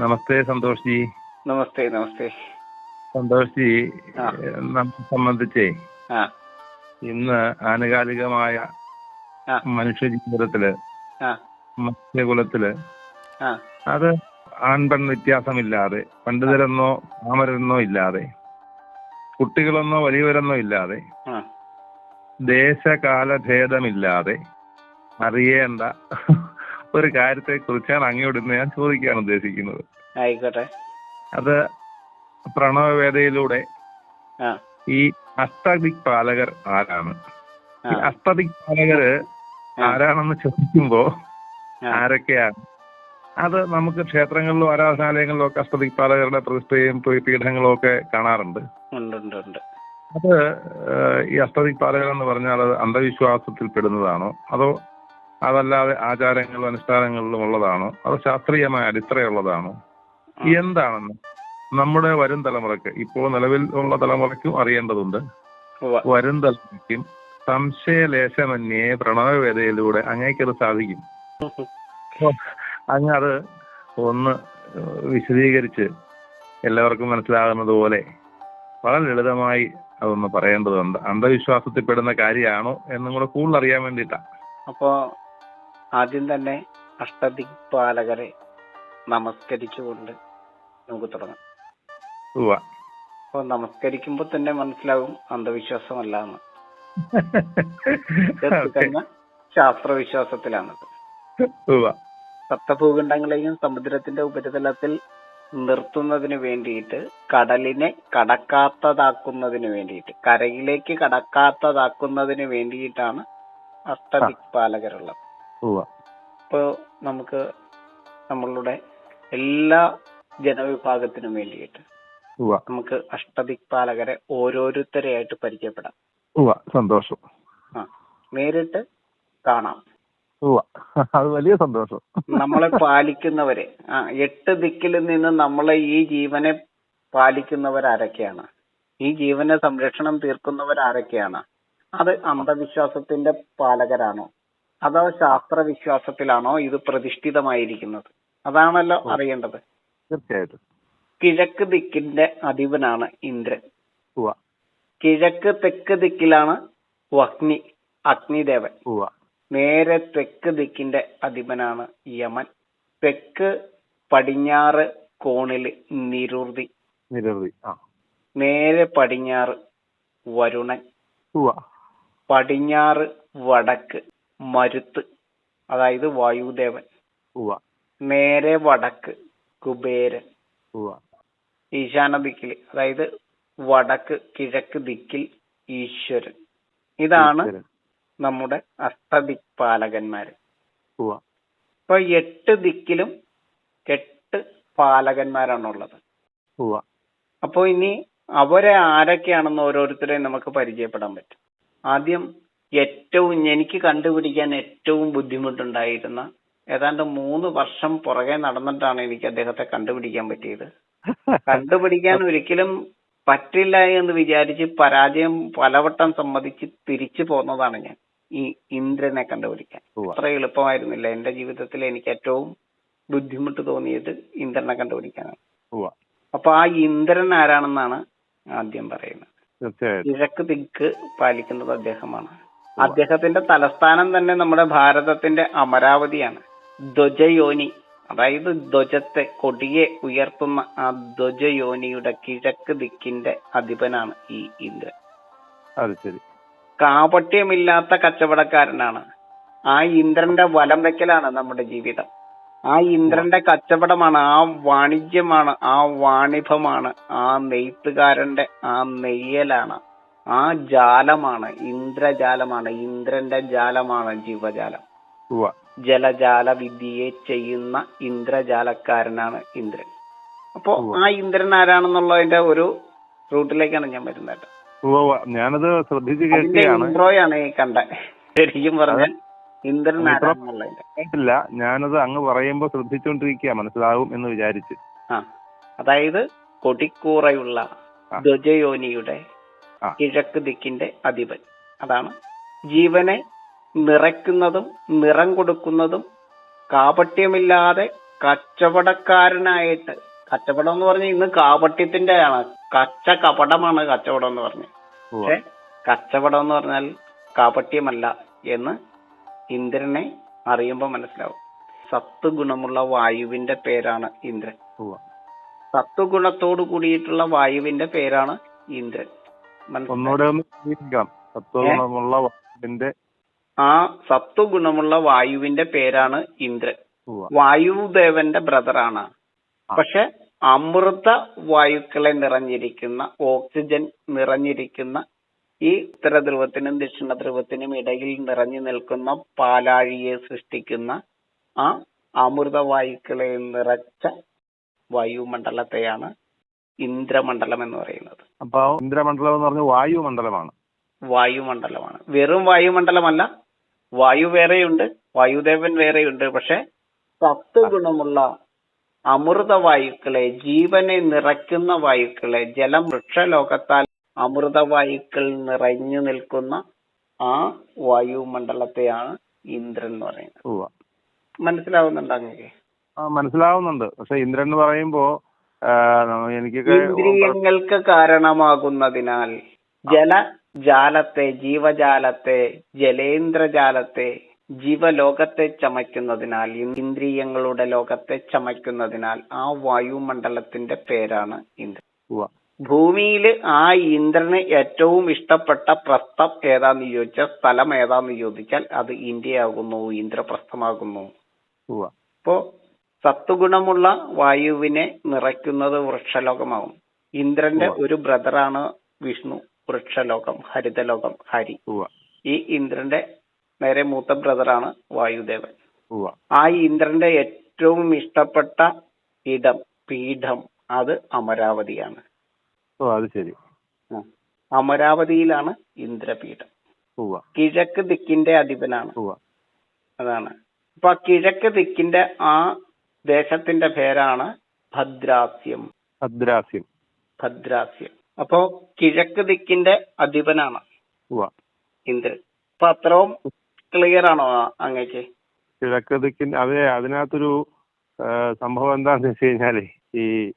നമസ്തേ സന്തോഷ് ജി. നമസ്തേ നമസ്തേ. സന്തോഷ് ജി നമ്മെ സംബന്ധിച്ചേ ഇന്ന് ആനുകാലികമായ. മനുഷ്യ ജീവിതത്തിൽ മത്സ്യകുലത്തിൽ അത് ആൺ പെൺ വ്യത്യാസമില്ലാതെ പണ്ഡിതരെന്നോ പാമരെന്നോ ഇല്ലാതെ കുട്ടികളെന്നോ വലിയവരെന്നോ ഇല്ലാതെ ആ. ദേശകാല ഭേദമില്ലാതെ അറിയേണ്ട ഒരു കാര്യത്തെ കുറിച്ചാണ് അങ്ങോട്ട് ഇന്ന് ഞാൻ ചോദിക്കാൻ ഉദ്ദേശിക്കുന്നത്. ആയിക്കോട്ടെ. അത് പ്രണവവേദയിലൂടെ ഈ അസ്തദിക് പാലകർ ആരാണ്? ഈ ആ. അഷ്ടദിക് പാലകര് ആരാണെന്ന് ചോദിക്കുമ്പോ. ആരൊക്കെയാണ്? അത് നമുക്ക് ക്ഷേത്രങ്ങളിലും ആരാധനാലയങ്ങളിലും ഒക്കെ അസ്തദിക് പാലകരുടെ പ്രതിഷ്ഠയും പീഠങ്ങളും ഒക്കെ കാണാറുണ്ട്. അത് ഈ അസ്തദിക് പാലകർ എന്ന് പറഞ്ഞാൽ അത് അന്ധവിശ്വാസത്തിൽ പെടുന്നതാണോ അതോ അതല്ലാതെ ആചാരങ്ങളിലും അനുഷ്ഠാനങ്ങളിലും ഉള്ളതാണോ. അതോ ശാസ്ത്രീയമായ അടിത്തറയുള്ളതാണോ. എന്താണെന്ന് നമ്മുടെ വരും തലമുറയ്ക്ക് ഇപ്പോൾ നിലവിൽ ഉള്ള തലമുറയ്ക്കും അറിയേണ്ടതുണ്ട്. വരും തലമുറയ്ക്കും സംശയലേശമന്യേ പ്രണവവേദയിലൂടെ അങ്ങേക്കത് സാധിക്കും. അങ്ങ് അത് ഒന്ന് വിശദീകരിച്ച് എല്ലാവർക്കും മനസ്സിലാകുന്നത് പോലെ വളരെ ലളിതമായി അതൊന്ന് പറയേണ്ടതുണ്ട്. അന്ധവിശ്വാസത്തിൽ പെടുന്ന കാര്യമാണോ എന്നും കൂടെ കൂടുതൽ അറിയാൻ വേണ്ടിയിട്ടാണ്. അപ്പോ ആദ്യം തന്നെ അഷ്ടദിക്പാലകരെ നമസ്കരിച്ചുകൊണ്ട് നമുക്ക് തുടങ്ങാം. അപ്പൊ നമസ്കരിക്കുമ്പോ തന്നെ മനസ്സിലാവും അന്ധവിശ്വാസമല്ല എന്ന് ശാസ്ത്രവിശ്വാസത്തിലാണത്. സപ്തഭൂഖണ്ഡങ്ങളെയും സമുദ്രത്തിന്റെ ഉപരിതലത്തിൽ നിർത്തുന്നതിന് വേണ്ടിയിട്ട് കടലിനെ കടക്കാത്തതാക്കുന്നതിന് വേണ്ടിയിട്ട് കരയിലേക്ക് കടക്കാത്തതാക്കുന്നതിന് വേണ്ടിയിട്ടാണ് അഷ്ടദിക്പാലകരുള്ളത്. ഉവ്വ. ഇപ്പോ നമുക്ക് നമ്മളുടെ എല്ലാ ജനവിഭാഗത്തിനും വേണ്ടിയിട്ട്. നമുക്ക് അഷ്ടദിക്പാലകരെ ഓരോരുത്തരെയായിട്ട് പരിചയപ്പെടാം. സന്തോഷം. ആ. നേരിട്ട് കാണാം. അത് വലിയ സന്തോഷം. നമ്മളെ പാലിക്കുന്നവരെ. ആ എട്ട് ദിക്കിൽ നിന്ന് നമ്മളെ ഈ ജീവനെ പാലിക്കുന്നവരാരൊക്കെയാണ്? ഈ ജീവനെ സംരക്ഷണം തീർക്കുന്നവരാരൊക്കെയാണ്? അത് അന്ധവിശ്വാസത്തിന്റെ പാലകരാണോ? അതോ ശാസ്ത്രവിശ്വാസത്തിലാണോ ഇത് പ്രതിഷ്ഠിതമായിരിക്കുന്നത്? അതാണല്ലോ അറിയേണ്ടത്. തീർച്ചയായിട്ടും. കിഴക്ക് ദിക്കിന്റെ അധിപനാണ് ഇന്ദ്രൻ. കിഴക്ക് തെക്ക് ദിക്കിലാണ് അഗ്നി അഗ്നിദേവൻ. നേരെ തെക്ക് ദിക്കിന്റെ അധിപനാണ് യമൻ. തെക്ക് പടിഞ്ഞാറ് കോണിൽ നിരുതി ആ. നേരെ പടിഞ്ഞാറ് വരുണൻ. പടിഞ്ഞാറ് വടക്ക് മരുത്ത് അതായത് വായുദേവൻ. നേരെ വടക്ക് കുബേരൻ. ഈശാന ദിക്കിൽ അതായത് വടക്ക് കിഴക്ക് ദിക്കിൽ ഈശ്വരൻ ഇതാണ്. നമ്മുടെ അഷ്ടദിക്പാലകന്മാര്. ഇപ്പൊ എട്ട് ദിക്കിലും എട്ട് പാലകന്മാരാണുള്ളത്. അപ്പോ ഇനി അവരെ ആരൊക്കെയാണെന്ന് ഓരോരുത്തരെയും നമുക്ക് പരിചയപ്പെടാൻ പറ്റും ആദ്യം ഏറ്റവും എനിക്ക് കണ്ടുപിടിക്കാൻ ഏറ്റവും ബുദ്ധിമുട്ടുണ്ടായിരുന്ന ഏതാണ്ട് മൂന്ന് വർഷം പുറകെ നടന്നിട്ടാണ് എനിക്ക് അദ്ദേഹത്തെ കണ്ടുപിടിക്കാൻ പറ്റിയത്. കണ്ടുപിടിക്കാൻ ഒരിക്കലും പറ്റില്ല എന്ന് വിചാരിച്ച് പരാജയം പലവട്ടം സമ്മതിച്ച് തിരിച്ചു പോന്നതാണ് ഞാൻ. ഈ ഇന്ദ്രനെ കണ്ടുപിടിക്കാൻ. അത്ര എളുപ്പമായിരുന്നില്ല എന്റെ ജീവിതത്തിൽ എനിക്ക് ഏറ്റവും ബുദ്ധിമുട്ട് തോന്നിയത് ഇന്ദ്രനെ കണ്ടുപിടിക്കാനാണ്. അപ്പൊ ആ ഇന്ദ്രൻ ആരാണെന്നാണ് ആദ്യം പറയുന്നത്. കിഴക്ക് ദിക്ക് പാലിക്കുന്നത് അദ്ദേഹമാണ്. അദ്ദേഹത്തിന്റെ തലസ്ഥാനം തന്നെ നമ്മുടെ ഭാരതത്തിന്റെ അമരാവതിയാണ്. ധ്വജയോനി. അതായത് ധ്വജത്തെ കൊടിയെ ഉയർത്തുന്ന ആ ധ്വജയോനിയുടെ കിഴക്ക് ദിക്കിന്റെ അധിപനാണ് ഈ ഇന്ദ്രൻ. അത് ശരി. കാപട്യമില്ലാത്ത കച്ചവടക്കാരനാണ്. ആ ഇന്ദ്രന്റെ വലം വെക്കലാണ് നമ്മുടെ ജീവിതം. ആ ഇന്ദ്രന്റെ കച്ചവടമാണ് ആ വാണിജ്യമാണ് ആ വാണിഭമാണ് ആ നെയ്ത്തുകാരന്റെ ആ നെയ്യലാണ് ആ ജാലമാണ് ഇന്ദ്രജാലമാണ് ഇന്ദ്രന്റെ ജാലമാണ് ജീവജാലം. ജലജാല വിദ്യയെ ചെയ്യുന്ന ഇന്ദ്രജാലക്കാരനാണ് ഇന്ദ്രൻ. അപ്പോ ആ ഇന്ദ്രൻ ആരാണെന്നുള്ളതിന്റെ ഒരു റൂട്ടിലേക്കാണ് ഞാൻ വരുന്നത്. ഞാനത് ശ്രദ്ധിച്ചു കേൾക്കുകയാണ്. ഇൻട്രോയാണ് ഈ കണ്ട ശരിക്കും പറഞ്ഞാൽ ഇന്ദ്രൻ ആരാണെന്നുള്ളതിന്റെ. കേട്ടില്ല ഞാനത് അങ്ങ് പറയുമ്പോ ശ്രദ്ധിച്ചുകൊണ്ടിരിക്കുക മനസ്സിലാവും എന്ന് വിചാരിച്ച്. ആ. അതായത് കൊടിക്കൂറയുള്ള. ധ്വജയോനിയുടെ. കിഴക്ക് ദിക്കിന്റെ അധിപൻ. അതാണ് ജീവനെ നിറയ്ക്കുന്നതും നിറം കൊടുക്കുന്നതും കാപട്യമില്ലാതെ കച്ചവടക്കാരനായിട്ട്. കച്ചവടം എന്ന് പറഞ്ഞ ഇന്ന് കാപട്യത്തിന്റെ ആണ്. കച്ച കപടമാണ് കച്ചവടം എന്ന് പറഞ്ഞത്. പക്ഷെ കച്ചവടം എന്ന് പറഞ്ഞാൽ കാപട്യമല്ല എന്ന് ഇന്ദ്രനെ അറിയുമ്പോൾ മനസ്സിലാവും. സത്വഗുണമുള്ള വായുവിന്റെ പേരാണ് ഇന്ദ്രൻ. സത്വഗുണത്തോട് കൂടിയിട്ടുള്ള വായുവിന്റെ പേരാണ് ഇന്ദ്രൻ? ഒന്നുകൂടെ ഒന്ന് വിശദീകരിക്കാം സത്വഗുണമുള്ള വായുവിന്റെ ആ സത്വഗുണമുള്ള വായുവിന്റെ പേരാണ് ഇന്ദ്രൻ. വായുദേവന്റെ ബ്രദറാണ്. പക്ഷെ അമൃത വായുക്കളെ നിറഞ്ഞിരിക്കുന്ന ഓക്സിജൻ നിറഞ്ഞിരിക്കുന്ന ഈ ഉത്തര ധ്രുവത്തിനും ദക്ഷിണ ധ്രുവത്തിനും ഇടയിൽ നിറഞ്ഞു നിൽക്കുന്ന പാലാഴിയെ സൃഷ്ടിക്കുന്ന ആ അമൃത വായുക്കളെ നിറച്ച വായുമണ്ഡലത്തെയാണ് ഇന്ദ്രമണ്ഡലം എന്ന് പറയുന്നത്. അപ്പൊ ഇന്ദ്രമണ്ഡലം എന്ന് പറഞ്ഞ വായുമണ്ഡലമാണ്. വായുമണ്ഡലമാണ്. വെറും വായുമണ്ഡലമല്ല വായു വേറെയുണ്ട് വായുദേവൻ വേറെയുണ്ട് പക്ഷെ സത്വഗുണമുള്ള അമൃത വായുക്കളെ ജീവനെ നിറയ്ക്കുന്ന വായുക്കളെ ജലം വൃക്ഷലോകത്താൽ അമൃത വായുക്കൾ നിറഞ്ഞു നിൽക്കുന്ന ആ വായുമണ്ഡലത്തെയാണ് ഇന്ദ്രൻ എന്ന് പറയുന്നത്. മനസ്സിലാവുന്നുണ്ട് ആ മനസ്സിലാവുന്നുണ്ട്. പക്ഷെ ഇന്ദ്രൻ എന്ന് പറയുമ്പോ ഇന്ദ്രിയങ്ങൾക്ക് കാരണമാകുന്നതിനാൽ ജലജാലത്തെ ജീവജാലത്തെ ജലേന്ദ്രജാലത്തെ ജീവലോകത്തെ ചമയ്ക്കുന്നതിനാൽ ഇന്ദ്രിയങ്ങളുടെ ലോകത്തെ ചമയ്ക്കുന്നതിനാൽ ആ വായുമണ്ഡലത്തിന്റെ പേരാണ് ഇന്ദ്രൻ. ഭൂമിയിൽ ആ ഇന്ദ്രന് ഏറ്റവും ഇഷ്ടപ്പെട്ട പ്രസ്ഥം ഏതാന്ന് ചോദിച്ചാൽ സ്ഥലം ഏതാന്ന് ചോദിച്ചാൽ അത് ഇന്ത്യയാകുന്നു ഇന്ദ്രപ്രസ്ഥമാകുന്നു ഉവ്വ. സത്വഗുണമുള്ള വായുവിനെ നിറയ്ക്കുന്നത് വൃക്ഷലോകമാവും. ഇന്ദ്രന്റെ. ഒരു ബ്രദറാണ് വിഷ്ണു വൃക്ഷലോകം ഹരിതലോകം ഹരി. ഈ ഇന്ദ്രന്റെ നേരെ മൂത്ത ബ്രദറാണ് വായുദേവൻ. ആ ഇന്ദ്രന്റെ ഏറ്റവും ഇഷ്ടപ്പെട്ട ഇടം പീഠം അത് അമരാവതിയാണ്. ഓ അത് ശരി. അമരാവതിയിലാണ് ഇന്ദ്രപീഠം. കിഴക്ക് ദിക്കിന്റെ അധിപനാണ്. അതാണ്. അപ്പൊ ആ കിഴക്ക് ദിക്കിന്റെ ആ ദേശത്തിന്റെ പേരാണ് ഭദ്രാസ്യം. ഭദ്രാസ്യം. ഭദ്രാസ്യം. അപ്പോ കിഴക്ക് ദിക്കിന്റെ അധിപനാണ്. ഇന്ദ്രൻ. അപ്പൊ അത്രയും ക്ലിയർ ആണോ അങ്ങേക്ക്? കിഴക്ക് ദിക്കിൻ അതെ അതിനകത്തൊരു സംഭവം എന്താന്ന് വെച്ച് കഴിഞ്ഞാലേ ഈ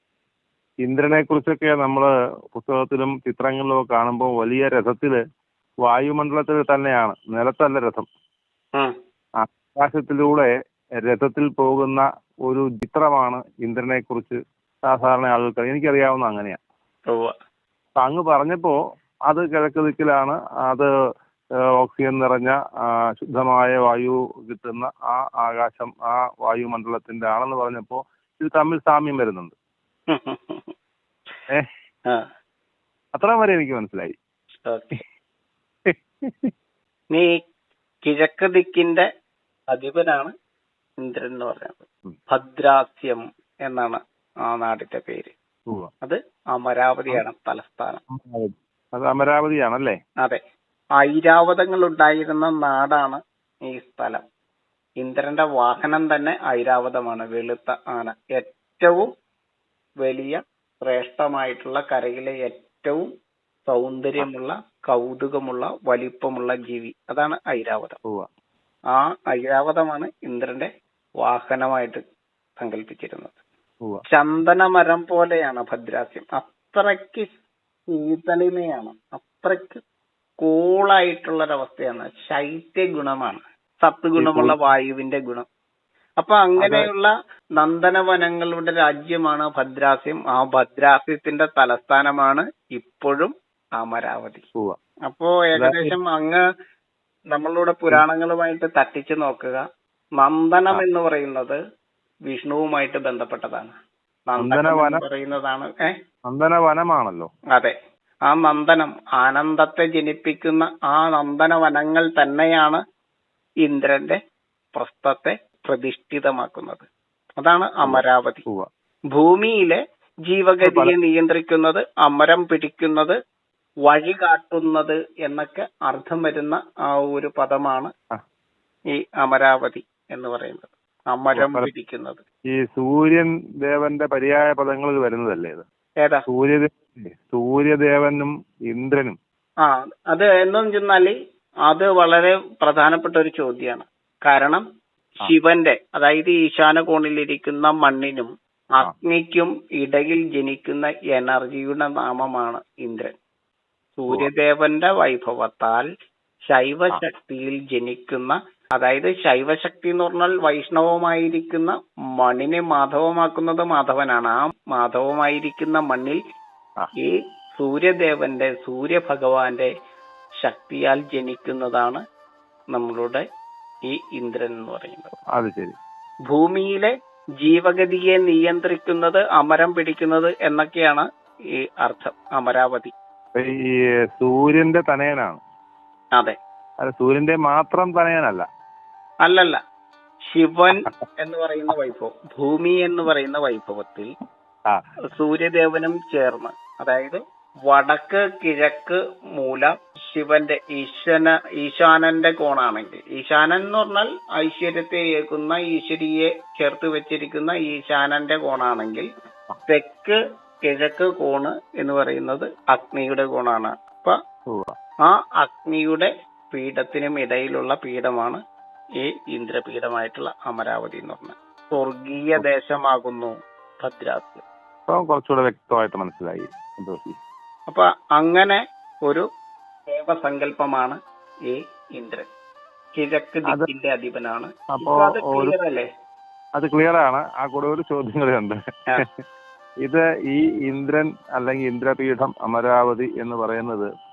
ഇന്ദ്രനെ കുറിച്ചൊക്കെ നമ്മൾ പുസ്തകത്തിലും ചിത്രങ്ങളിലും ഒക്കെ കാണുമ്പോൾ വലിയ രഥത്തിൽ വായുമണ്ഡലത്തിൽ തന്നെയാണ്. നിലത്തല്ല രഥം. ആകാശത്തിലൂടെ രഥത്തിൽ പോകുന്ന ഒരു ചിത്രമാണ് ഇന്ദ്രനെ കുറിച്ച് സാധാരണ ആളുകൾക്ക് എനിക്കറിയാവുന്ന അങ്ങനെയാ. ഉവ്വ. അപ്പൊ അങ്ങ് പറഞ്ഞപ്പോ അത് കിഴക്ക് ദിക്കിലാണ് അത് ഓക്സിജൻ നിറഞ്ഞ ശുദ്ധമായ വായു കിട്ടുന്ന ആ ആകാശം ആ വായുമണ്ഡലത്തിന്റെ ആണെന്ന് പറഞ്ഞപ്പോ ഇത് തമ്മിൽ സാമ്യം വരുന്നുണ്ട്. ഏ? അത്ര വരെ എനിക്ക് മനസ്സിലായി. നീ കിഴക്ക് ദിക്കിന്റെ അധിപനാണ് ഇന്ദ്രൻ എന്ന് പറയുന്നത്. ഭദ്രാസ്യം എന്നാണ് ആ നാടിന്റെ പേര്. അത് അമരാവതിയാണ് തലസ്ഥാനം. അത് അമരാവതിയാണല്ലേ? അതെ. ഐരാവതങ്ങൾ ഉണ്ടായിരുന്ന നാടാണ് ഈ സ്ഥലം. ഇന്ദ്രന്റെ വാഹനം തന്നെ ഐരാവതമാണ് വെളുത്ത ആന. ഏറ്റവും വലിയ ശ്രേഷ്ഠമായിട്ടുള്ള കരയിലെ ഏറ്റവും സൗന്ദര്യമുള്ള കൗതുകമുള്ള വലിപ്പമുള്ള ജീവി. അതാണ് ഐരാവതം. ആ ഐരാവതമാണ് ഇന്ദ്രന്റെ വാഹനമായിട്ട് സങ്കല്പിച്ചിരുന്നത്. ചന്ദനമരം പോലെയാണ് ഭദ്രാസ്യം അത്രയ്ക്ക് ശീതളിമയാണ് അത്രയ്ക്ക് കൂളായിട്ടുള്ള ഒരവസ്ഥയാണ് ശൈത്യ ഗുണമാണ്. സത്ഗുണമുള്ള വായുവിന്റെ ഗുണം. അപ്പൊ അങ്ങനെയുള്ള നന്ദനവനങ്ങളുടെ രാജ്യമാണ് ഭദ്രാസ്യം ആ ഭദ്രാസ്യത്തിന്റെ തലസ്ഥാനമാണ് ഇപ്പോഴും അമരാവതി. അപ്പോ ഏകദേശം അങ്ങ് നമ്മളുടെ പുരാണങ്ങളുമായിട്ട് തട്ടിച്ചു നോക്കുക. നന്ദനം എന്ന് പറയുന്നത് വിഷ്ണുവുമായിട്ട് ബന്ധപ്പെട്ടതാണ്. നന്ദനം പറയുന്നതാണ് ഏ? നന്ദനവനമാണല്ലോ അതെ. ആ നന്ദനം ആനന്ദത്തെ ജനിപ്പിക്കുന്ന ആ നന്ദനവനങ്ങൾ തന്നെയാണ് ഇന്ദ്രന്റെ പ്രസ്ഥത്തെ പ്രതിഷ്ഠിതമാക്കുന്നത്. അതാണ് അമരാവതി. ഭൂമിയിലെ ജീവഗതിയെ നിയന്ത്രിക്കുന്നത് അമരം പിടിക്കുന്നത് വഴി കാട്ടുന്നത് എന്നൊക്കെ അർത്ഥം വരുന്ന ആ ഒരു പദമാണ് ഈ അമരാവതി. എന്ന് പറയുന്നത്. അമരം പിടിക്കുന്നത്. ഈ സൂര്യൻ ദേവന്റെ പര്യായ പദങ്ങൾ വരുന്നതല്ലേ ഇത്? ഏതാ? സൂര്യ സൂര്യദേവനും ഇന്ദ്രനും. ആ അത് എന്നു ചെന്നാൽ അത് വളരെ പ്രധാനപ്പെട്ട ഒരു ചോദ്യമാണ്. കാരണം ശിവന്റെ അതായത് ഈശാന കോണിലിരിക്കുന്ന മണ്ണിനും അഗ്നിക്കും ഇടയിൽ ജനിക്കുന്ന എനർജിയുടെ നാമമാണ് ഇന്ദ്രൻ. സൂര്യദേവന്റെ വൈഭവത്താൽ ശൈവശക്തിയിൽ ജനിക്കുന്ന അതായത് ശൈവശക്തി എന്ന് പറഞ്ഞാൽ വൈഷ്ണവമായിരിക്കുന്ന മണ്ണിനെ മാധവമാക്കുന്നത് മാധവനാണ്. ആ മാധവമായിരിക്കുന്ന മണ്ണിൽ. ഈ സൂര്യദേവന്റെ സൂര്യഭഗവാന്റെ ശക്തിയാൽ ജനിക്കുന്നതാണ് നമ്മളുടെ ഈ ഇന്ദ്രൻ എന്ന് പറയുന്നത്. അത് ശരി. ഭൂമിയിലെ ജീവഗതിയെ നിയന്ത്രിക്കുന്നത് അമരം പിടിക്കുന്നത് എന്നൊക്കെയാണ് ഈ അർത്ഥം. അമരാവതി. ഈ സൂര്യന്റെ തനയനാണ്. അതെ. അത് സൂര്യന്റെ മാത്രം തനയനല്ല അല്ലല്ല. ശിവൻ എന്ന് പറയുന്ന വൈഭവം ഭൂമി എന്ന് പറയുന്ന വൈഭവത്തിൽ സൂര്യദേവനും ചേർന്ന് അതായത് വടക്ക് കിഴക്ക് മൂല ശിവന്റെ ഈശ്വന ഈശാനന്റെ കോണാണെങ്കിൽ ഈശാനൻ എന്ന് പറഞ്ഞാൽ ഐശ്വര്യത്തെ ഏകുന്ന ഈശ്വരിയെ ചേർത്ത് വെച്ചിരിക്കുന്ന ഈശാനന്റെ കോണാണെങ്കിൽ തെക്ക് കിഴക്ക് കോണ് എന്ന് പറയുന്നത് അഗ്നിയുടെ കോണാണ്. അപ്പൊ ആ അഗ്നിയുടെ പീഠത്തിനും ഇടയിലുള്ള പീഠമാണ് ഈ ഇന്ദ്രപീഠമായിട്ടുള്ള അമരാവതി എന്ന് പറഞ്ഞത്. സ്വർഗീയ ദേശമാകുന്നു ഭദ്രാസ്. കുറച്ചുകൂടെ വ്യക്തമായിട്ട് മനസ്സിലായി അപ്പൊ അങ്ങനെ ഒരു ദേവസങ്കല്പമാണ് ഈ ഇന്ദ്രൻ. കിഴക്ക് ദിക്കിന്റെ അധിപനാണ്. അപ്പോ അല്ലേ? അത് ക്ലിയർ ആണ്. ആ കൂടെ ഒരു ചോദ്യങ്ങളുണ്ട്. ഇത് ഈ ഇന്ദ്രൻ അല്ലെങ്കിൽ ഇന്ദ്രപീഠം അമരാവതി എന്ന് പറയുന്നത്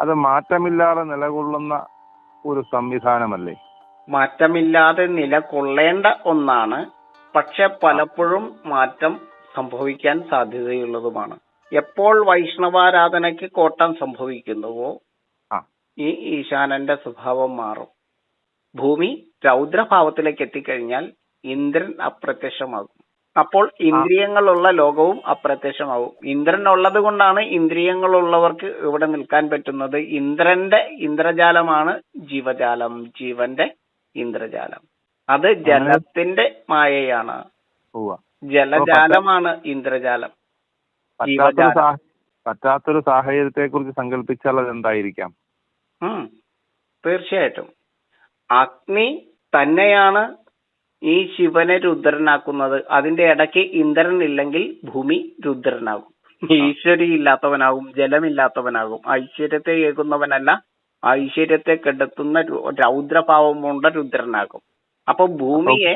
അത് മാറ്റമില്ലാതെ നിലകൊള്ളുന്ന ഒരു സംവിധാനമല്ലേ? മാറ്റമില്ലാതെ നിലകൊള്ളേണ്ട ഒന്നാണ്. പക്ഷെ പലപ്പോഴും മാറ്റം സംഭവിക്കാൻ സാധ്യതയുള്ളതുമാണ്. എപ്പോൾ വൈഷ്ണവാരാധനയ്ക്ക് കോട്ടം സംഭവിക്കുന്നുവോ. ഈ ഈശാനന്റെ സ്വഭാവം മാറും. ഭൂമി രൗദ്രഭാവത്തിലേക്ക് എത്തിക്കഴിഞ്ഞാൽ ഇന്ദ്രൻ അപ്രത്യക്ഷമാകും. അപ്പോൾ ഇന്ദ്രിയങ്ങളുള്ള ലോകവും അപ്രത്യക്ഷമാവും. ഇന്ദ്രൻ ഉള്ളത് കൊണ്ടാണ് ഇന്ദ്രിയങ്ങളുള്ളവർക്ക് ഇവിടെ നിൽക്കാൻ പറ്റുന്നത്. ഇന്ദ്രന്റെ ഇന്ദ്രജാലമാണ് ജീവജാലം. ജീവന്റെ ഇന്ദ്രജാലം. അത് ജലത്തിന്റെ മായയാണ്. ജലജാലമാണ് ഇന്ദ്രജാലം. പറ്റാത്തൊരു സാഹചര്യത്തെ കുറിച്ച് സങ്കല്പിച്ചാൽ അത് എന്തായിരിക്കാം. തീർച്ചയായിട്ടും. അഗ്നി തന്നെയാണ് ഈ ശിവനെ രുദ്രനാക്കുന്നത്. അതിന്റെ ഇടയ്ക്ക് ഇന്ദ്രൻ ഇല്ലെങ്കിൽ ഭൂമി രുദ്രനാകും. ഈശ്വരി ഇല്ലാത്തവനാകും ജലമില്ലാത്തവനാകും. ഐശ്വര്യത്തെ ഏകുന്നവനല്ല ഐശ്വര്യത്തെ കെടുത്തുന്ന രൗദ്രഭാവം കൊണ്ട് രുദ്രനാകും. അപ്പൊ ഭൂമിയെ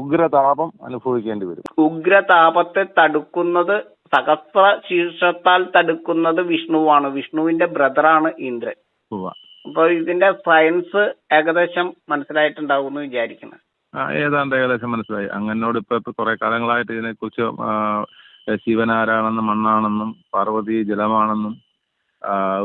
ഉഗ്രതാപം അനുഭവിക്കേണ്ടി വരും. ഉഗ്രതാപത്തെ തടുക്കുന്നത് സഹസ്ര ശീർഷത്താൽ തടുക്കുന്നത് വിഷ്ണുവാണ്. വിഷ്ണുവിന്റെ ബ്രദറാണ് ഇന്ദ്രൻ. അപ്പൊ ഇതിന്റെ സയൻസ് ഏകദേശം മനസ്സിലായിട്ടുണ്ടാവും എന്ന് വിചാരിക്കുന്നു. ആ, ഏതാണ്ട് ഏകദേശം മനസ്സിലായി. അങ്ങനോട് ഇപ്പൊ ഇപ്പൊ കുറെ കാലങ്ങളായിട്ട് ഇതിനെക്കുറിച്ച് ശിവനാരാണെന്നും മണ്ണാണെന്നും പാർവതി ജലമാണെന്നും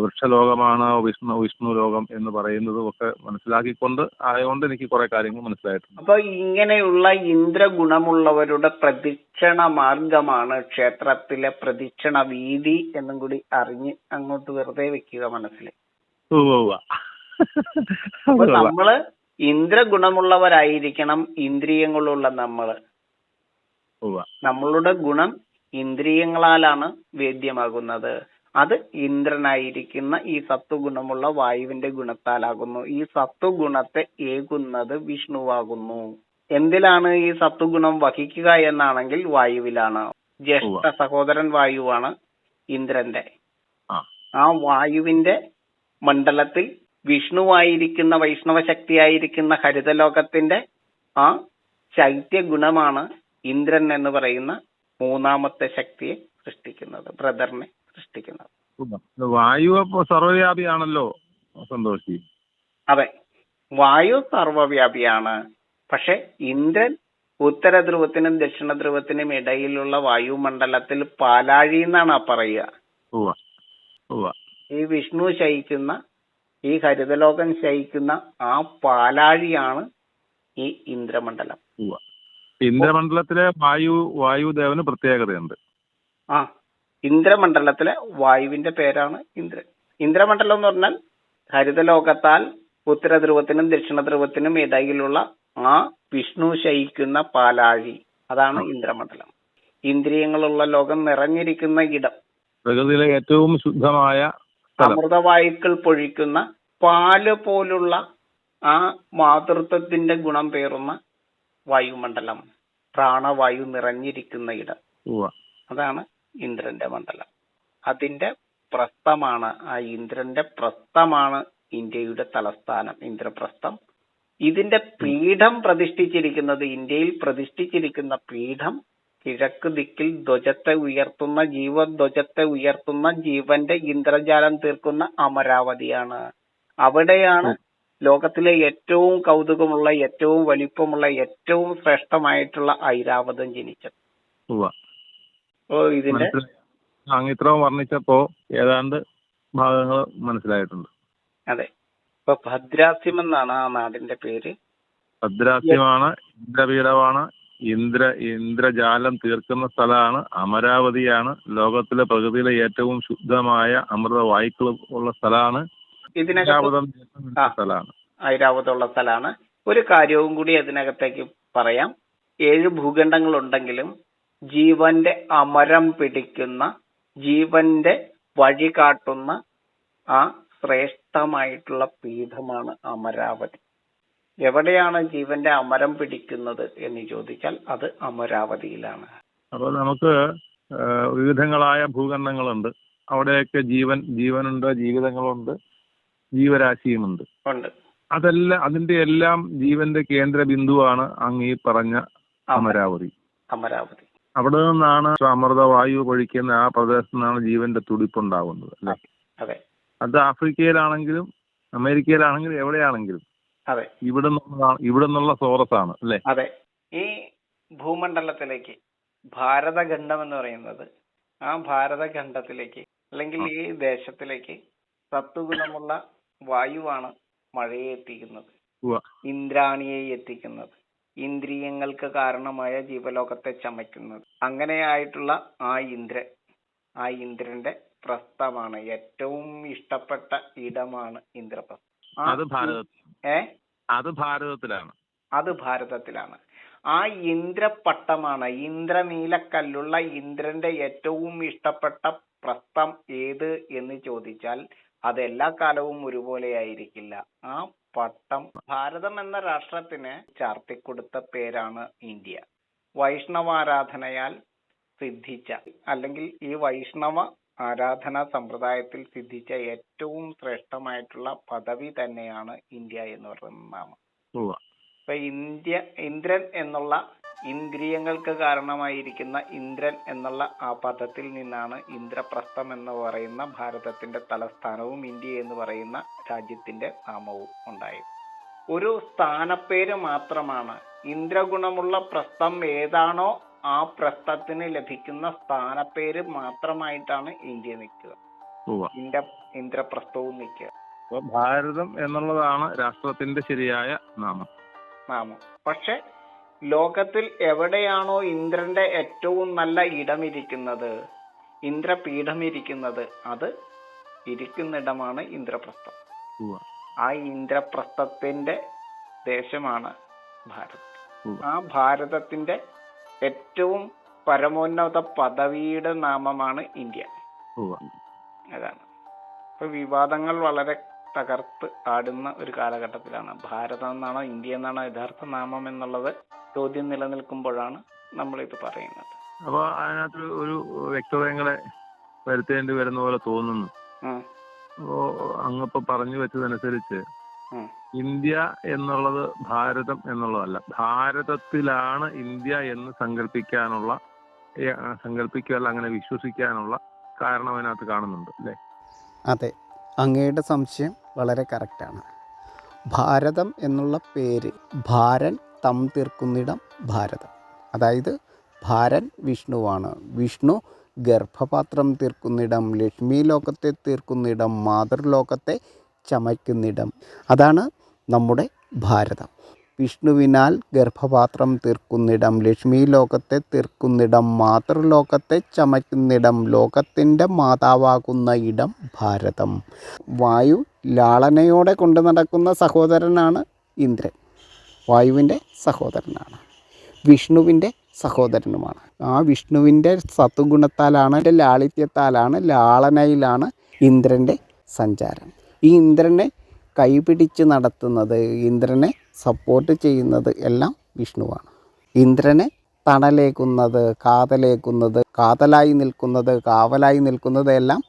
വൃക്ഷലോകമാണ് വിഷ്ണു വിഷ്ണു ലോകം എന്ന് പറയുന്നതും ഒക്കെ മനസ്സിലാക്കിക്കൊണ്ട് ആയതുകൊണ്ട് എനിക്ക് കുറെ കാര്യങ്ങൾ മനസ്സിലായിട്ടുണ്ട്. അപ്പൊ ഇങ്ങനെയുള്ള ഇന്ദ്രഗുണമുള്ളവരുടെ പ്രദക്ഷിണ മാർഗമാണ് ക്ഷേത്രത്തിലെ പ്രദക്ഷിണ വീതി എന്നും കൂടി അറിഞ്ഞ് അങ്ങോട്ട് വെറുതെ വെക്കുക മനസ്സിൽ നമ്മൾ ഇന്ദ്രഗുണമുള്ളവരായിരിക്കണം ഇന്ദ്രിയങ്ങളുള്ള നമ്മൾ നമ്മളുടെ ഗുണം ഇന്ദ്രിയങ്ങളാലാണ് വേദ്യമാകുന്നത്. അത് ഇന്ദ്രനായിരിക്കുന്ന ഈ സത്വഗുണമുള്ള വായുവിന്റെ ഗുണത്താലാകുന്നു. ഈ സത്വഗുണത്തെ ഏകുന്നത് വിഷ്ണുവാകുന്നു. എന്തിലാണ് ഈ സത്വഗുണം വഹിക്കുക എന്നാണെങ്കിൽ വായുവിലാണ്. ജ്യേഷ്ഠ സഹോദരൻ വായുവാണ് ഇന്ദ്രന്റെ. ആ. ആ വായുവിന്റെ മണ്ഡലത്തിൽ വിഷ്ണുവായിരിക്കുന്ന വൈഷ്ണവ ശക്തിയായിരിക്കുന്ന ഹരിതലോകത്തിന്റെ ആ ചൈത്യ ഗുണമാണ് ഇന്ദ്രൻ എന്ന് പറയുന്ന മൂന്നാമത്തെ ശക്തിയെ സൃഷ്ടിക്കുന്നത് ബ്രദറിനെ സൃഷ്ടിക്കുന്നത്. വായു അപ്പൊ സർവവ്യാപിയാണല്ലോ സന്തോഷി? അതെ. വായു സർവവ്യാപിയാണ്. പക്ഷെ ഇന്ദ്രൻ ഉത്തര ധ്രുവത്തിനും ദക്ഷിണ ധ്രുവത്തിനും ഇടയിലുള്ള വായുമണ്ഡലത്തിൽ പാലാഴി എന്നാണ് പറയുക. ഈ വിഷ്ണു ശയിക്കുന്ന ഈ ഹരിതലോകം ശയിക്കുന്ന ആ പാലാഴിയാണ് ഈ ഇന്ദ്രമണ്ഡലം. ഇന്ദ്രമണ്ഡലത്തിലെ വായു വായുദേവന് പ്രത്യേകതയുണ്ട്. ആ ഇന്ദ്രമണ്ഡലത്തിലെ വായുവിന്റെ പേരാണ് ഇന്ദ്രൻ. ഇന്ദ്രമണ്ഡലം എന്ന് പറഞ്ഞാൽ ഹരിതലോകത്താൽ ഉത്തര ധ്രുവത്തിനും ദക്ഷിണ ധ്രുവത്തിനും ഇടയിലുള്ള ആ വിഷ്ണു ശയിക്കുന്ന പാലാഴി. അതാണ് ഇന്ദ്രമണ്ഡലം. ഇന്ദ്രിയങ്ങളുള്ള ലോകം നിറഞ്ഞിരിക്കുന്ന ഇടം. പ്രകൃതിയിലെ ഏറ്റവും ശുദ്ധമായ അമൃതവായുക്കൾ പൊഴിക്കുന്ന പാൽ പോലുള്ള ആ മാതൃത്വത്തിന്റെ ഗുണം പേറുന്ന വായുമണ്ഡലം. പ്രാണവായു നിറഞ്ഞിരിക്കുന്ന ഇടം. അതാണ് ഇന്ദ്രന്റെ മണ്ഡലം. അതിന്റെ പ്രസ്ഥമാണ് ആ ഇന്ദ്രന്റെ പ്രസ്ഥമാണ് ഇന്ത്യയുടെ തലസ്ഥാനം ഇന്ദ്രപ്രസ്ഥം. ഇതിന്റെ പീഠം പ്രതിഷ്ഠിച്ചിരിക്കുന്നത് ഇന്ത്യയിൽ പ്രതിഷ്ഠിച്ചിരിക്കുന്ന പീഠം കിഴക്ക് ദിക്കിൽ ധ്വജത്തെ ഉയർത്തുന്ന ജീവധ്വജത്തെ ഉയർത്തുന്ന ജീവന്റെ ഇന്ദ്രജാലം തീർക്കുന്ന അമരാവതിയാണ്. അവിടെയാണ് ലോകത്തിലെ ഏറ്റവും കൗതുകമുള്ള ഏറ്റവും വലിപ്പമുള്ള ഏറ്റവും ശ്രേഷ്ഠമായിട്ടുള്ള ഐരാവതം ജനിച്ചത്. ഓ ഇതിന്റെ അങ്ങ് വർണിച്ചപ്പോ ഏതാണ്ട് ഭാഗങ്ങൾ മനസ്സിലായിട്ടുണ്ട്. അതെ. ഇപ്പൊ ഭദ്രാസ്യം എന്നാണ് ആ നാടിന്റെ പേര്. ഭദ്രാസ്യമാണ് ഇന്ദ്രപീഠമാണ് ഇന്ദ്ര ഇന്ദ്രജാലം തീർക്കുന്ന സ്ഥലമാണ് അമരാവതിയാണ്. ലോകത്തിലെ പ്രകൃതിയിലെ ഏറ്റവും ശുദ്ധമായ അമൃത വായുക്കൾ ഉള്ള സ്ഥലമാണ്. സ്ഥലമാണ്. ഐരാവതമുള്ള സ്ഥലമാണ്. ഒരു കാര്യവും കൂടി അതിനകത്തേക്ക് പറയാം. ഏഴ് ഭൂഖണ്ഡങ്ങൾ ഉണ്ടെങ്കിലും ജീവന്റെ അമരം പിടിക്കുന്ന ജീവന്റെ വഴി കാട്ടുന്ന ആ ശ്രേഷ്ഠമായിട്ടുള്ള പീഠമാണ് അമരാവതി. എവിടെയാണ് ജീവന്റെ അമരം പിടിക്കുന്നത് എന്ന് ചോദിച്ചാൽ അത് അമരാവതിയിലാണ്. അപ്പോൾ നമുക്ക് വിവിധങ്ങളായ ഭൂഖണ്ഡങ്ങളുണ്ട്. അവിടെയൊക്കെ ജീവൻ ജീവനുണ്ട് ജീവിതങ്ങളുണ്ട് ജീവരാശിയുമുണ്ട്. ഉണ്ട്. അതെല്ലാം അതിന്റെ എല്ലാം ജീവന്റെ കേന്ദ്ര ബിന്ദുവാണ് അങ്ങ് ഈ പറഞ്ഞ അമരാവതി. അമരാവതി. അവിടെ നിന്നാണ് അമൃതവായു പൊഴിക്കുന്ന ആ പ്രദേശത്ത് നിന്നാണ് ജീവന്റെ തുടിപ്പുണ്ടാകുന്നത് അല്ലെ? അതെ. അത് ആഫ്രിക്കയിലാണെങ്കിലും അമേരിക്കയിലാണെങ്കിലും എവിടെയാണെങ്കിലും അതെ. ഇവിടെ ഇവിടെ നിന്നുള്ള സോറസ് ആണ് അല്ലെ? അതെ. ഈ ഭൂമണ്ഡലത്തിലേക്ക് ഭാരതഖണ്ഡം എന്ന് പറയുന്നത് ആ ഭാരതഖണ്ഡത്തിലേക്ക് അല്ലെങ്കിൽ ഈ ദേശത്തിലേക്ക് സത്വഗുണമുള്ള വായുവാണ് മഴയെ എത്തിക്കുന്നത്. ഇന്ദ്രാണിയെ എത്തിക്കുന്നത്. ഇന്ദ്രിയങ്ങൾക്ക് കാരണമായ ജീവലോകത്തെ ചമയ്ക്കുന്നത്. അങ്ങനെയായിട്ടുള്ള ആ ഇന്ദ്രൻ ആ ഇന്ദ്രന്റെ പ്രസ്ഥമാണ്. ഏറ്റവും ഇഷ്ടപ്പെട്ട ഇടമാണ് ഇന്ദ്രപ്രസ്ഥം. അത് ഭാരതത്തിൽ ഏ? അത് ഭാരതത്തിലാണ്. അത് ഭാരതത്തിലാണ്. ആ ഇന്ദ്രപട്ടമാണ് ഇന്ദ്രനീലക്കല്ലുള്ള ഇന്ദ്രന്റെ ഏറ്റവും ഇഷ്ടപ്പെട്ട പ്രസ്ഥം ഏത് എന്ന് ചോദിച്ചാൽ അത് എല്ലാ കാലവും ഒരുപോലെ ആയിരിക്കില്ല ആ പട്ടം ഭാരതം എന്ന രാഷ്ട്രത്തിന് ചാർത്തിക്കൊടുത്ത പേരാണ് ഇന്ത്യ. വൈഷ്ണവാരാധനയാൽ സിദ്ധിച്ച അല്ലെങ്കിൽ ഈ വൈഷ്ണവ ആരാധനാ സമ്പ്രദായത്തിൽ സിദ്ധിച്ച ഏറ്റവും ശ്രേഷ്ഠമായിട്ടുള്ള പദവി തന്നെയാണ് ഇന്ത്യ എന്ന് പറയുന്ന നാമം. ഇപ്പൊ ഇന്ത്യ ഇന്ദ്രൻ എന്നുള്ള ഇന്ദ്രിയങ്ങൾക്ക് കാരണമായിരിക്കുന്ന ഇന്ദ്രൻ എന്നുള്ള ആ പദത്തിൽ നിന്നാണ് ഇന്ദ്രപ്രസ്ഥം എന്ന് പറയുന്ന ഭാരതത്തിന്റെ തലസ്ഥാനവും ഇന്ത്യ എന്ന് പറയുന്ന രാജ്യത്തിന്റെ നാമവും ഉണ്ടായത്. ഒരു സ്ഥാനപ്പേര് മാത്രമാണ്. ഇന്ദ്രഗുണമുള്ള പ്രസ്ഥം ഏതാണോ ആ പ്രശ്നത്തിന് ലഭിക്കുന്ന സ്ഥാനപ്പേര് മാത്രമായിട്ടാണ് ഇന്ത്യ നിൽക്കുക. ഇന്ത്യ ഇന്ദ്രപ്രസ്ഥവും നിൽക്കുക. അപ്പൊ ഭാരതം എന്നുള്ളതാണ് രാഷ്ട്രത്തിന്റെ ശരിയായ നാമം. നാമം. പക്ഷെ ലോകത്തിൽ എവിടെയാണോ ഇന്ദ്രന്റെ ഏറ്റവും നല്ല ഇടമിരിക്കുന്നത് ഇന്ദ്രപീഠം ഇരിക്കുന്നത് അത് ഇരിക്കുന്നിടമാണ് ഇന്ദ്രപ്രസ്ഥം. ആ ഇന്ദ്രപ്രസ്ഥത്തിന്റെ ദേശമാണ് ഭാരതം. ആ ഭാരതത്തിന്റെ ഏറ്റവും പരമോന്നത പദവിയുടെ നാമമാണ് ഇന്ത്യ. അതാണ്. ഇപ്പൊ വിവാദങ്ങൾ വളരെ തകർത്ത് ആടുന്ന ഒരു കാലഘട്ടത്തിലാണ്. ഭാരതം എന്നാണോ ഇന്ത്യ എന്നാണോ യഥാർത്ഥ നാമം എന്നുള്ളത് ചോദ്യം നിലനിൽക്കുമ്പോഴാണ് നമ്മൾ ഇത് പറയുന്നത്. അപ്പൊ അതിനകത്ത് ഒരു വ്യക്തതങ്ങളെ വരുത്തേണ്ടി വരുന്ന പോലെ തോന്നുന്നു. അപ്പോ അങ്ങിപ്പോ പറഞ്ഞു വെച്ചതനുസരിച്ച്. ഇന്ത്യ എന്നുള്ളത് ഭാരതം എന്നുള്ളതല്ല. ഭാരതത്തിലാണ് ഇന്ത്യ എന്ന് സങ്കല്പിക്കാനുള്ള സങ്കല്പിക്കുക അങ്ങനെ വിശ്വസിക്കാനുള്ള കാരണം അതിനകത്ത് കാണുന്നുണ്ട് അല്ലേ? അതെ. അങ്ങയുടെ സംശയം വളരെ കറക്റ്റാണ് ഭാരതം എന്നുള്ള പേര് ഭാരൻ തം തീർക്കുന്നിടം ഭാരതം. അതായത് ഭാരൻ വിഷ്ണുവാണ്. വിഷ്ണു ഗർഭപാത്രം തീർക്കുന്നിടം ലക്ഷ്മി ലോകത്തെ തീർക്കുന്നിടം മാതൃലോകത്തെ ചമയ്ക്കുന്നിടം. അതാണ് നമ്മുടെ ഭാരതം. വിഷ്ണുവിനാൽ ഗർഭപാത്രം തീർക്കുന്നിടം ലക്ഷ്മി ലോകത്തെ തീർക്കുന്നിടം മാതൃലോകത്തെ ചമയ്ക്കുന്നിടം ലോകത്തിന്റെ മാതാവാകുന്ന ഇടം ഭാരതം. വായു ലാളനയോടെ കൊണ്ടു നടക്കുന്ന സഹോദരനാണ് ഇന്ദ്രൻ. വായുവിന്റെ സഹോദരനാണ്. വിഷ്ണുവിന്റെ സഹോദരനുമാണ്. ആ വിഷ്ണുവിന്റെ സത്വഗുണത്താലാണ് ലാളിത്യത്താലാണ് ലാളനയിലാണ് ഇന്ദ്രന്റെ സഞ്ചാരം. ഈ ഇന്ദ്രനെ കൈപിടിച്ച് നടത്തുന്നത് ഇന്ദ്രനെ സപ്പോർട്ട് ചെയ്യുന്നത് എല്ലാം വിഷ്ണുവാണ്. ഇന്ദ്രനെ തണലേക്കുന്നത് കാതലേക്കുന്നത് കാതലായി നിൽക്കുന്നത് കാവലായി നിൽക്കുന്നത് എല്ലാം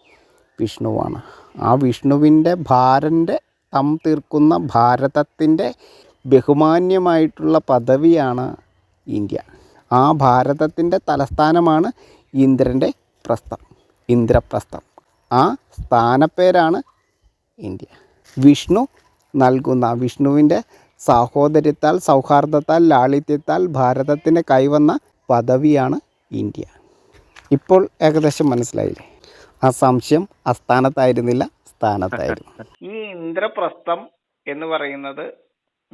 വിഷ്ണുവാണ്. ആ വിഷ്ണുവിന്റെ ഭാരന്റെ തം തീർക്കുന്ന ഭാരതത്തിന്റെ ബഹുമാന്യമായിട്ടുള്ള പദവിയാണ് ഇന്ത്യ. ആ ഭാരതത്തിന്റെ തലസ്ഥാനമാണ് ഇന്ദ്രന്റെ പ്രസ്ഥം ഇന്ദ്രപ്രസ്ഥം. ആ സ്ഥാനപ്പേരാണ് ഇന്ത്യ. വിഷ്ണു നൽകുന്ന. വിഷ്ണുവിന്റെ സാഹോദര്യത്താൽ സൗഹാർദ്ദത്താൽ ലാളിത്യത്താൽ ഭാരതത്തിന് കൈവന്ന പദവിയാണ് ഇന്ത്യ. ഇപ്പോൾ ഏകദേശം മനസ്സിലായില്ലേ? ആ സംശയം അസ്ഥാനത്തായിരുന്നില്ല സ്ഥാനത്തായിരുന്നു. ഈ ഇന്ദ്രപ്രസ്ഥം എന്ന് പറയുന്നത്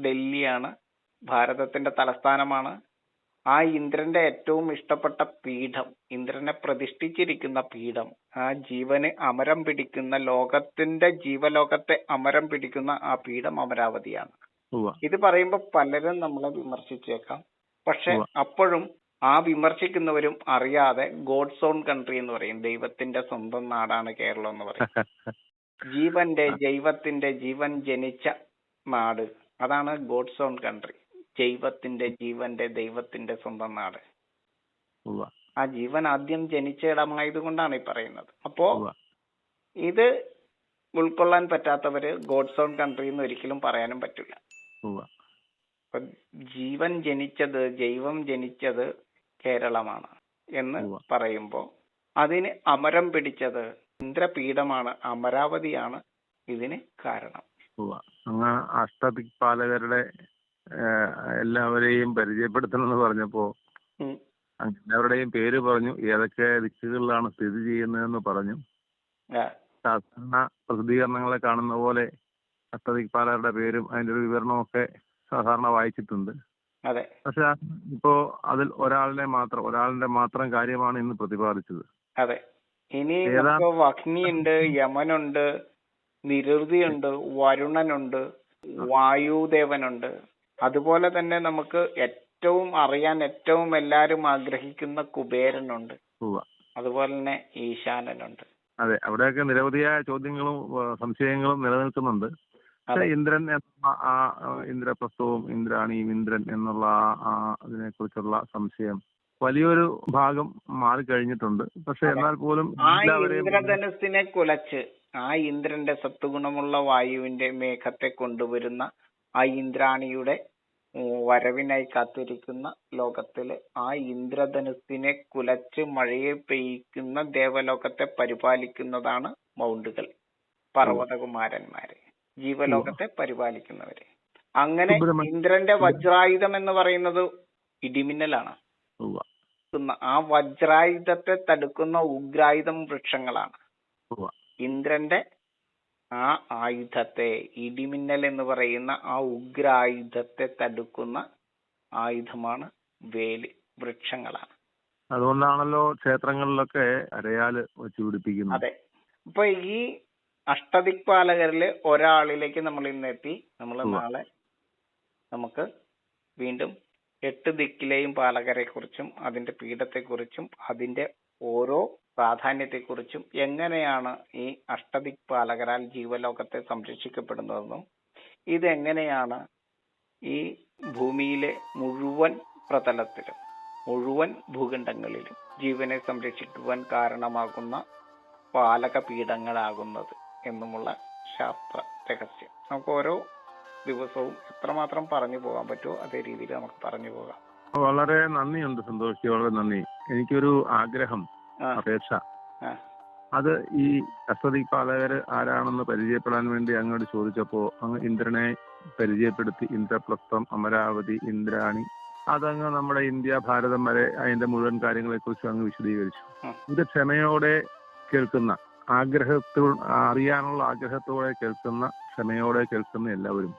ഡൽഹിയാണ്. ഭാരതത്തിന്റെ തലസ്ഥാനമാണ്. ആ ഇന്ദ്രന്റെ ഏറ്റവും ഇഷ്ടപ്പെട്ട പീഠം ഇന്ദ്രനെ പ്രതിഷ്ഠിച്ചിരിക്കുന്ന പീഠം ആ ജീവന് അമരം പിടിക്കുന്ന ലോകത്തിന്റെ ജീവലോകത്തെ അമരം പിടിക്കുന്ന ആ പീഠം അമരാവതിയാണ്. ഇത് പറയുമ്പോൾ പലരും നമ്മളെ വിമർശിച്ചേക്കാം. പക്ഷെ അപ്പോഴും ആ വിമർശിക്കുന്നവരും അറിയാതെ ഗോഡ്സ് ഓൺ കൺട്രി എന്ന് പറയും. ദൈവത്തിന്റെ സ്വന്തം നാടാണ് കേരളം എന്ന് പറയും. ജീവന്റെ ജൈവത്തിന്റെ ജീവൻ ജനിച്ച നാട്. അതാണ് ഗോഡ്സ് ഓൺ കൺട്രി. ജൈവത്തിന്റെ ജീവന്റെ ദൈവത്തിന്റെ സ്വന്തം നാട് ആ ജീവൻ ആദ്യം ജനിച്ച ഇടമായത് കൊണ്ടാണ് ഈ പറയുന്നത്. അപ്പോ ഇത് ഉൾക്കൊള്ളാൻ പറ്റാത്തവര് ഗോഡ്സ് ഓൺ കൺട്രി എന്ന് ഒരിക്കലും പറയാനും പറ്റില്ല. ജീവൻ ജനിച്ചത് ജൈവം ജനിച്ചത് കേരളമാണ് എന്ന് പറയുമ്പോൾ പറയുമ്പോ അതിന് അമരം പിടിച്ചത് ഇന്ദ്രപീഠമാണ് അമരാവതിയാണ് ഇതിന് കാരണം. അങ്ങ് അഷ്ടദിക്പാലകരുടെ ഏഹ്, പരിചയപ്പെടുത്തണം എന്ന് പറഞ്ഞപ്പോ എല്ലാവരുടെയും പേര് പറഞ്ഞു ഏതൊക്കെ ദിക്കുകളിലാണ് സ്ഥിതി ചെയ്യുന്നതെന്ന് പറഞ്ഞു. സാധാരണ പ്രസിദ്ധീകരണങ്ങളെ കാണുന്ന പോലെ അഷ്ടദിക്പാലകരുടെ പേരും അതിന്റെ ഒരു വിവരണമൊക്കെ സാധാരണ വായിച്ചിട്ടുണ്ട്. അതെ. പക്ഷെ ഇപ്പോ അതിൽ ഒരാളിനെ മാത്രം ഒരാളിന്റെ മാത്രം കാര്യമാണ് ഇന്ന് പ്രതിപാദിച്ചത്. അതെ. ഇനി അഗ്നിയുണ്ട് യമനുണ്ട് നിരുതിയുണ്ട് വരുണനുണ്ട് വായുദേവനുണ്ട്. അതുപോലെ തന്നെ നമുക്ക് ഏറ്റവും അറിയാൻ ഏറ്റവും എല്ലാരും ആഗ്രഹിക്കുന്ന കുബേരനുണ്ട്. ഉണ്ട് അതുപോലെ തന്നെ ഈശാനനുണ്ട്. അതെ അവിടെയൊക്കെ നിരവധിയായ ചോദ്യങ്ങളും സംശയങ്ങളും നിലനിൽക്കുന്നുണ്ട്. പക്ഷെ അതെ. ഇന്ദ്രൻ എന്ന ആ ഇന്ദ്രപ്രസ്ഥവും ഇന്ദ്രാണിയും ഇന്ദ്രൻ എന്നുള്ള ആ- അതിനെ കുറിച്ചുള്ള സംശയം വലിയൊരു ഭാഗം മാറിക്കഴിഞ്ഞിട്ടുണ്ട്. പക്ഷെ എന്നാൽ പോലും ആ ഇന്ദ്രധനുസിനെ കുലച്ച് ആ ഇന്ദ്രന്റെ സത്വഗുണമുള്ള വായുവിന്റെ മേഘത്തെ കൊണ്ടുവരുന്ന ആ ഇന്ദ്രാണിയുടെ വരവിനായി കാത്തിരിക്കുന്ന ലോകത്തിൽ ആ ഇന്ദ്രധനുസിനെ കുലച്ച് മഴയെ പെയ്യിക്കുന്ന ദേവലോകത്തെ പരിപാലിക്കുന്നതാണ് മൗണ്ടുകൾ പർവതകുമാരന്മാര് ജീവലോകത്തെ പരിപാലിക്കുന്നവര്. അങ്ങനെ ഇന്ദ്രന്റെ വജ്രായുധം എന്ന് പറയുന്നത് ഇടിമിന്നലാണ്. ആ വജ്രായുധത്തെ തടുക്കുന്ന ഉഗ്രായുധം വൃക്ഷങ്ങളാണ്. ഇന്ദ്രന്റെ ആ ആയുധത്തെ ഇടിമിന്നൽ എന്ന് പറയുന്ന ആ ഉഗ്രായുധത്തെ തടുക്കുന്ന ആയുധമാണ് വേൽ വൃക്ഷങ്ങളാണ്. അതുകൊണ്ടാണല്ലോ ക്ഷേത്രങ്ങളിലൊക്കെ അരയാൽ വെച്ച് പിടിപ്പിക്കുന്നത്. അതെ. അപ്പൊ ഈ അഷ്ടദിക്പാലകരിൽ ഒരാളിലേക്ക് നമ്മൾ ഇന്ന് എത്തി നമ്മൾ നാളെ നമുക്ക് വീണ്ടും എട്ട് ദിക്കിലെയും പാലകരെ കുറിച്ചും അതിന്റെ പീഠത്തെ കുറിച്ചും അതിന്റെ ഓരോ പ്രാധാന്യത്തെക്കുറിച്ചും എങ്ങനെയാണ് ഈ അഷ്ടദിക് പാലകരാൽ ജീവലോകത്തെ സംരക്ഷിക്കപ്പെടുന്നതെന്നും ഇതെങ്ങനെയാണ് ഈ ഭൂമിയിലെ മുഴുവൻ പ്രതലത്തിലും മുഴുവൻ ഭൂഖണ്ഡങ്ങളിലും ജീവനെ സംരക്ഷിക്കുവാൻ കാരണമാകുന്ന പാലക പീഠങ്ങളാകുന്നത് എന്നുമുള്ള ശാസ്ത്ര രഹസ്യം. നമുക്ക് ഓരോ ദിവസവും എത്രമാത്രം പറഞ്ഞു പോകാൻ പറ്റുമോ അതേ രീതിയിൽ നമുക്ക് പറഞ്ഞു പോകാം. വളരെ നന്ദിയുണ്ട് സന്തോഷ് വളരെ നന്ദി. എനിക്കൊരു ആഗ്രഹം. അപേക്ഷ. അത് ഈ കസ്റ്റഡി പാലകർ ആരാണെന്ന് പരിചയപ്പെടാൻ വേണ്ടി അങ്ങോട്ട് ചോദിച്ചപ്പോ അങ്ങ് ഇന്ദ്രനെ പരിചയപ്പെടുത്തി. ഇന്ദ്രപ്രസ്ഥം അമരാവതി ഇന്ദ്രാണി. അതങ്ങ് നമ്മുടെ ഇന്ത്യ ഭാരതം വരെ അതിന്റെ മുഴുവൻ കാര്യങ്ങളെ കുറിച്ച് അങ്ങ് വിശദീകരിച്ചു. ഇത് ക്ഷമയോടെ കേൾക്കുന്ന ആഗ്രഹത്തോ അറിയാനുള്ള ആഗ്രഹത്തോടെ കേൾക്കുന്ന ക്ഷമയോടെ കേൾക്കുന്ന എല്ലാവരും.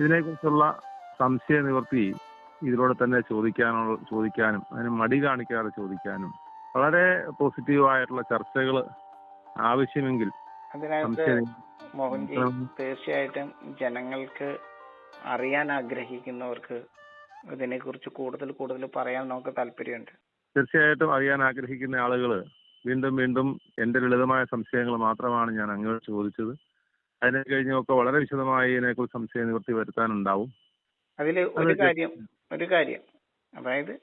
ഇതിനെക്കുറിച്ചുള്ള സംശയ നിവർത്തി ഇതിലൂടെ തന്നെ ചോദിക്കാനുള്ള ചോദിക്കാനും അതിന് മടി കാണിക്കാതെ ചോദിക്കാനും വളരെ പോസിറ്റീവായിട്ടുള്ള ചർച്ചകൾ ആവശ്യമെങ്കിൽ അതിനകത്ത് മോഹൻജി തീർച്ചയായിട്ടും ജനങ്ങൾക്ക് അറിയാൻ ആഗ്രഹിക്കുന്നവർക്ക് ഇതിനെ കുറിച്ച് കൂടുതൽ കൂടുതൽ പറയാൻ നമുക്ക് താല്പര്യമുണ്ട്. തീർച്ചയായിട്ടും അറിയാൻ ആഗ്രഹിക്കുന്ന ആളുകൾ വീണ്ടും വീണ്ടും എന്റെ ലളിതമായ സംശയങ്ങൾ മാത്രമാണ് ഞാൻ അങ്ങോട്ട് ചോദിച്ചത്. അതിനെ കഴിഞ്ഞൊക്കെ വളരെ വിശദമായി ഇതിനെക്കുറിച്ച് സംശയ നിവൃത്തി വരുത്താനുണ്ടാവും. അതിൽ ഒരു കാര്യം ഒരു കാര്യം. അതായത്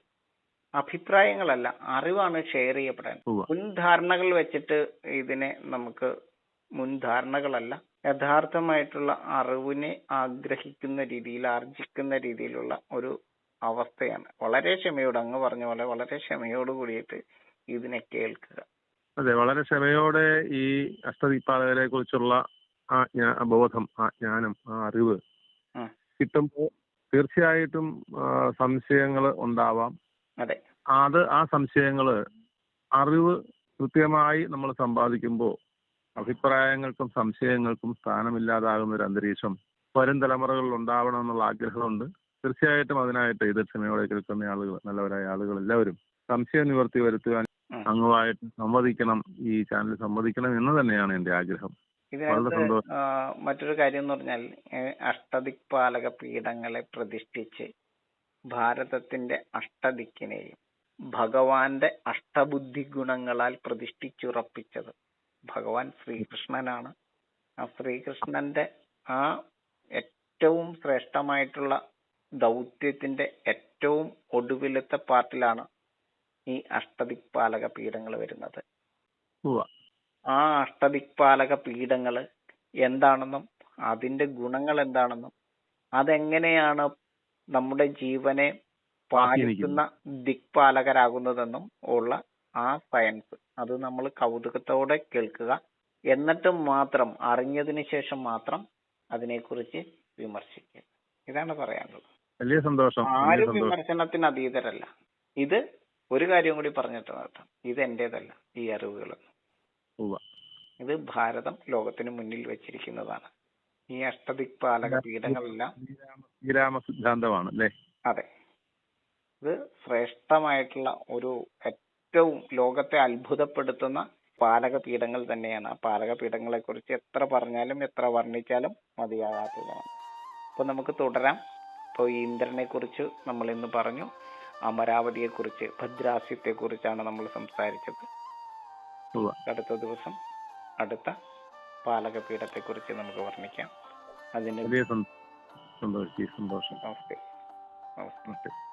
അഭിപ്രായങ്ങളല്ല അറിവാണ് ഷെയർ ചെയ്യപ്പെടാൻ ഉവ്വ. മുൻധാരണകൾ വെച്ചിട്ട് ഇതിനെ നമുക്ക് മുൻധാരണകളല്ല യഥാർത്ഥമായിട്ടുള്ള അറിവിനെ ആഗ്രഹിക്കുന്ന രീതിയിൽ ആർജിക്കുന്ന രീതിയിലുള്ള ഒരു അവസ്ഥയാണ് വളരെ ക്ഷമയോട് അങ്ങ് പറഞ്ഞ പോലെ വളരെ ക്ഷമയോട് കൂടിയിട്ട് ഇതിനെ കേൾക്കുക അതെ വളരെ ക്ഷമയോടെ ഈ അഷ്ടദിക്പാലകരെ കുറിച്ചുള്ള ആ ബോധം ആ ജ്ഞാനം ആ അറിവ്. കിട്ടുമ്പോൾ തീർച്ചയായിട്ടും സംശയങ്ങൾ ഉണ്ടാവാം അതെ. അത് ആ സംശയങ്ങൾ അറിവ് കൃത്യമായി നമ്മൾ സമ്പാദിക്കുമ്പോൾ അഭിപ്രായങ്ങൾക്കും സംശയങ്ങൾക്കും സ്ഥാനമില്ലാതാകുന്ന ഒരു അന്തരീക്ഷം വരും തലമുറകളിൽ ഉണ്ടാവണം എന്നുള്ള ആഗ്രഹമുണ്ട്. തീർച്ചയായിട്ടും അതിനായിട്ട് ഇത് ക്ഷമയോടെ കേൾക്കുന്ന ആളുകൾ നല്ലവരായ ആളുകൾ എല്ലാവരും സംശയ നിവർത്തി വരുത്തുവാൻ അംഗമായിട്ട് സംവദിക്കണം ഈ ചാനൽ സംവദിക്കണം എന്ന് തന്നെയാണ് എന്റെ ആഗ്രഹം. മറ്റൊരു കാര്യം എന്ന് പറഞ്ഞാൽ അഷ്ടദിക്പാലക പീഠങ്ങളെ പ്രതിഷ്ഠിച്ച് ഭാരതത്തിന്റെ അഷ്ടദിക്കിനെയും ഭഗവാന്റെ അഷ്ടബുദ്ധി ഗുണങ്ങളാൽ പ്രതിഷ്ഠിച്ചുറപ്പിച്ചത്. ഭഗവാൻ ശ്രീകൃഷ്ണനാണ്. ആ ശ്രീകൃഷ്ണന്റെ ആ ഏറ്റവും ശ്രേഷ്ഠമായിട്ടുള്ള ദൗത്യത്തിന്റെ ഏറ്റവും ഒടുവിലത്തെ പാർട്ടിലാണ് ഈ അഷ്ടദിക്പാലക പീഠങ്ങൾ വരുന്നത്. ആ അഷ്ടദിക്പാലക പീഠങ്ങൾ എന്താണെന്നും അതിന്റെ ഗുണങ്ങൾ എന്താണെന്നും അതെങ്ങനെയാണ് നമ്മുടെ ജീവനെ പാലിക്കുന്ന ദിക്പാലകരാകുന്നതെന്നും ഉള്ള ആ സയൻസ്. അത് നമ്മൾ കൗതുകത്തോടെ കേൾക്കുക. എന്നിട്ട് മാത്രം അറിഞ്ഞതിന് ശേഷം മാത്രം അതിനെക്കുറിച്ച് വിമർശിക്കുക. ഇതാണ് പറയാനുള്ളത്. വലിയ സന്തോഷം ആരും വിമർശനത്തിന് അതീതരല്ല. ഇത് ഒരു കാര്യം കൂടി പറഞ്ഞിട്ട് നിർത്താം. ഇത് എന്റേതല്ല ഈ അറിവുകളൊന്നും. ഇത് ഭാരതം ലോകത്തിന് മുന്നിൽ വെച്ചിരിക്കുന്നതാണ്. ഈ അഷ്ടദിക്പാലക പീഠങ്ങളെല്ലാം ശ്രീരാമ- സിദ്ധാന്തമാണ് അല്ലേ? അതെ. ഇത് ശ്രേഷ്ഠമായിട്ടുള്ള ഒരു ഏറ്റവും ലോകത്തെ അത്ഭുതപ്പെടുത്തുന്ന പാലക പീഠങ്ങൾ തന്നെയാണ്. ആ പാലക പീഠങ്ങളെ കുറിച്ച് എത്ര പറഞ്ഞാലും എത്ര വർണിച്ചാലും മതിയാകാത്തതാണ്. അപ്പൊ നമുക്ക് തുടരാം. ഇപ്പോൾ ഈ ഇന്ദ്രനെ കുറിച്ച് നമ്മൾ ഇന്ന് പറഞ്ഞു. അമരാവതിയെ കുറിച്ച് ഭദ്രാസ്യത്തെ കുറിച്ചാണ് നമ്മൾ സംസാരിച്ചത്. അടുത്ത ദിവസം അടുത്ത പാലക പീഠത്തെ കുറിച്ച് നമുക്ക് വർണിക്കാം. അതിന്റെ വലിയ സന്തോഷം. നമസ്തേ നമസ്തേ